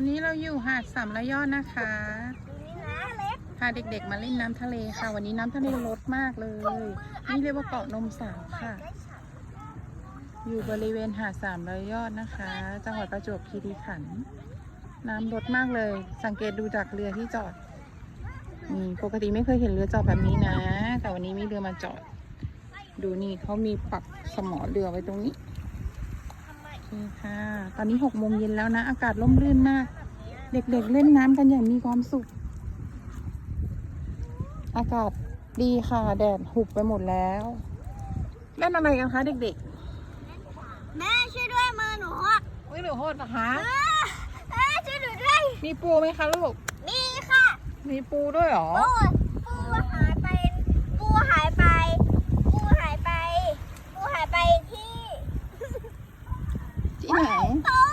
วันนี้เราอยู่หาดสามระยอดนะคะดูนี่นะเล็กพาเด็กๆมาเล่นน้ำทะเลค่ะ วันนี้น้ำทะเลลดมากเลย นี่เรียกว่าเกาะนมสาวค่ะ อยู่บริเวณหาดสามระยอดนะคะ จังหวัดประจวบคีรีขันธ์น้ำลดมากเลย สังเกตดูจากเรือที่จอดนี่ปกติไม่เคยเห็นเรือจอดแบบนี้นะ แต่วันนี้มีเรือมาจอด ดูนี่เขามีปักสมอเรือไว้ตรงนี้โอ เคค่ะ ตอนนี้หกโมงเย็นแล้วนะ อากาศร่มรื่นมาก เด็กๆเล่นน้ำกันอย่างมีความสุข อากาศดีค่ะ แดดหุบไปหมดแล้ว เล่นอะไรกันคะเด็กแม่ช่วยด้วยมือหนูหดๆวิหนูโหดนะคะ เออแม่ช่วยหนูด้วย มีปูไหมคะลูก นี่ค่ะ มีปูด้วยเหรอ โอ้ยปูหายไป ปูหายไป ปู หา